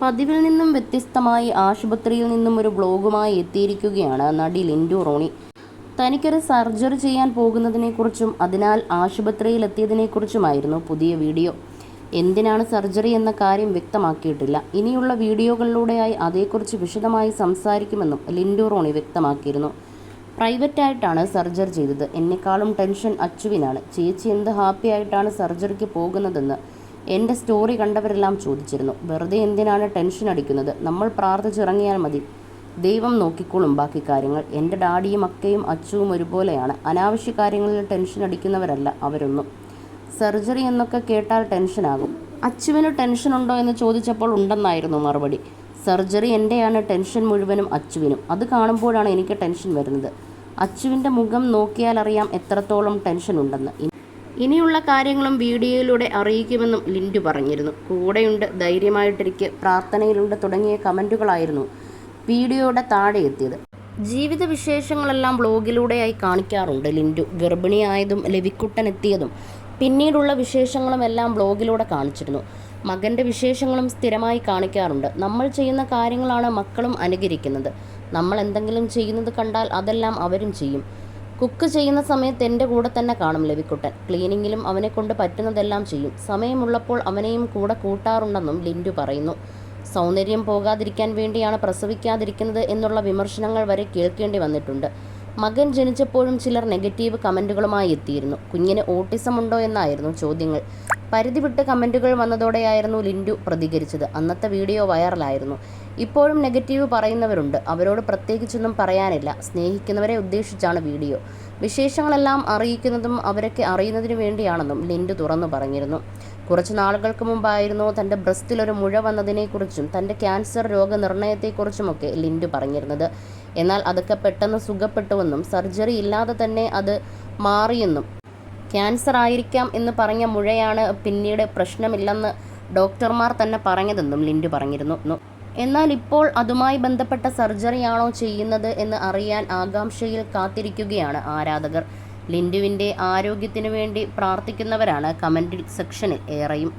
പതിവിൽ നിന്നും വ്യത്യസ്തമായി ആശുപത്രിയിൽ നിന്നും ഒരു ബ്ലോഗുമായി എത്തിയിരിക്കുകയാണ് നടി ലിൻഡു റോണി. തനിക്കൊരു സർജറി ചെയ്യാൻ പോകുന്നതിനെക്കുറിച്ചും അതിനാൽ ആശുപത്രിയിൽ എത്തിയതിനെക്കുറിച്ചുമായിരുന്നു പുതിയ വീഡിയോ. എന്തിനാണ് സർജറി എന്ന കാര്യം വ്യക്തമാക്കിയിട്ടില്ല. ഇനിയുള്ള വീഡിയോകളിലൂടെയായി അതേക്കുറിച്ച് വിശദമായി സംസാരിക്കുമെന്നും ലിൻഡു റോണി വ്യക്തമാക്കിയിരുന്നു. പ്രൈവറ്റായിട്ടാണ് സർജറി ചെയ്തത്. എന്നെക്കാളും ടെൻഷൻ അച്ചുവിനാണ്. ചേച്ചി എന്ത് ഹാപ്പി ആയിട്ടാണ് സർജറിക്ക് പോകുന്നതെന്ന് എന്റെ സ്റ്റോറി കണ്ടവരെല്ലാം ചോദിച്ചിരുന്നു. വെറുതെ എന്തിനാണ് ടെൻഷൻ അടിക്കുന്നത്? നമ്മൾ പ്രാർത്ഥിച്ചിറങ്ങിയാൽ മതി. ദൈവം നോക്കിക്കോളും ബാക്കി കാര്യങ്ങൾ. എന്റെ ഡാഡിയും അക്കയും അച്ചുവും ഒരുപോലെയാണ്. അനാവശ്യ കാര്യങ്ങളിൽ ടെൻഷൻ അടിക്കുന്നവരല്ല അവരൊന്നും. സർജറി എന്നൊക്കെ കേട്ടാൽ ടെൻഷനാകും. അച്ചുവിന് ടെൻഷൻ ഉണ്ടോ എന്ന് ചോദിച്ചപ്പോൾ ഉണ്ടെന്നായിരുന്നു മറുപടി. സർജറി എന്റെയാണ് ടെൻഷൻ മുഴുവനും അച്ചുവിനും അത് കാണുമ്പോഴാണ് എനിക്ക് ടെൻഷൻ വരുന്നത്. അച്ചുവിന്റെ മുഖം നോക്കിയാൽ അറിയാം എത്രത്തോളം ടെൻഷൻ ഉണ്ടെന്ന്. ഇനിയുള്ള കാര്യങ്ങളും വീഡിയോയിലൂടെ അറിയിക്കുമെന്നും ലിൻഡു പറഞ്ഞിരുന്നു. കൂടെയുണ്ട് ധൈര്യമായിട്ടിരിക്കെ പ്രാർത്ഥനയിലുണ്ട് തുടങ്ങിയ കമന്റുകളായിരുന്നു വീഡിയോയുടെ താഴെ എത്തിയത്. ജീവിത വിശേഷങ്ങളെല്ലാം ബ്ലോഗിലൂടെയായി കാണിക്കാറുണ്ട് ലിൻഡു. ഗർഭിണിയായതും ലവിക്കുട്ടൻ എത്തിയതും പിന്നീടുള്ള വിശേഷങ്ങളും എല്ലാം ബ്ലോഗിലൂടെ കാണിച്ചിരുന്നു. മകന്റെ വിശേഷങ്ങളും സ്ഥിരമായി കാണിക്കാറുണ്ട്. നമ്മൾ ചെയ്യുന്ന കാര്യങ്ങളാണ് മക്കളും അനുകരിക്കുന്നത്. നമ്മൾ എന്തെങ്കിലും ചെയ്യുന്നത് കണ്ടാൽ അതെല്ലാം അവരും ചെയ്യും. കുക്ക് ചെയ്യുന്ന സമയത്ത് എന്റെ കൂടെ തന്നെ കാണും ലവിക്കുട്ടൻ. ക്ലീനിങ്ങിലും അവനെ കൊണ്ട് പറ്റുന്നതെല്ലാം ചെയ്യും. സമയമുള്ളപ്പോൾ അവനെയും കൂടെ കൂട്ടാറുണ്ടെന്നും ലിൻഡു പറയുന്നു. സൗന്ദര്യം പോകാതിരിക്കാൻ വേണ്ടിയാണ് പ്രസവിക്കാതിരിക്കുന്നത് എന്നുള്ള വിമർശനങ്ങൾ വരെ കേൾക്കേണ്ടി വന്നിട്ടുണ്ട്. മകൻ ജനിച്ചപ്പോഴും ചിലർ നെഗറ്റീവ് കമന്റുകളുമായി എത്തിയിരുന്നു. കുഞ്ഞിന് ഓട്ടിസം ഉണ്ടോ എന്നായിരുന്നു ചോദ്യങ്ങൾ. പരിധി വിട്ട് കമന്റുകൾ വന്നതോടെയായിരുന്നു ലിൻഡു പ്രതികരിച്ചത്. അന്നത്തെ വീഡിയോ വൈറലായിരുന്നു. ഇപ്പോഴും നെഗറ്റീവ് പറയുന്നവരുണ്ട്. അവരോട് പ്രത്യേകിച്ചൊന്നും പറയാനില്ല. സ്നേഹിക്കുന്നവരെ ഉദ്ദേശിച്ചാണ് വീഡിയോ. വിശേഷങ്ങളെല്ലാം അറിയിക്കുന്നതും അവരൊക്കെ അറിയുന്നതിനു വേണ്ടിയാണെന്നും ലിൻഡു തുറന്നു പറഞ്ഞിരുന്നു. കുറച്ച് നാളുകൾക്ക് മുമ്പായിരുന്നു തന്റെ ബ്രസ്റ്റിൽ ഒരു മുഴ വന്നതിനെക്കുറിച്ചും തന്റെ ക്യാൻസർ രോഗനിർണയത്തെക്കുറിച്ചുമൊക്കെ ലിൻഡു പറഞ്ഞിരുന്നത്. എന്നാൽ അതൊക്കെ പെട്ടെന്ന് സുഖപ്പെട്ടുവെന്നും സർജറി ഇല്ലാതെ തന്നെ അത് മാറിയെന്നും ക്യാൻസർ ആയിരിക്കാം എന്ന് പറഞ്ഞ മുഴയാണ് പിന്നീട് പ്രശ്നമില്ലെന്ന് ഡോക്ടർമാർ തന്നെ പറഞ്ഞതെന്നും ലിൻഡ് പറഞ്ഞിരുന്നു. എന്നാൽ ഇപ്പോൾ അതുമായി ബന്ധപ്പെട്ട സർജറിയാണോ ചെയ്യുന്നത് എന്ന് അറിയാൻ ആകാംക്ഷയിൽ കാത്തിരിക്കുകയാണ് ആരാധകർ. ലിൻഡുവിന്റെ ആരോഗ്യത്തിനു വേണ്ടി പ്രാർത്ഥിക്കുന്നവരാണ് കമന്റ് സെക്ഷനിൽ ഏറെയും.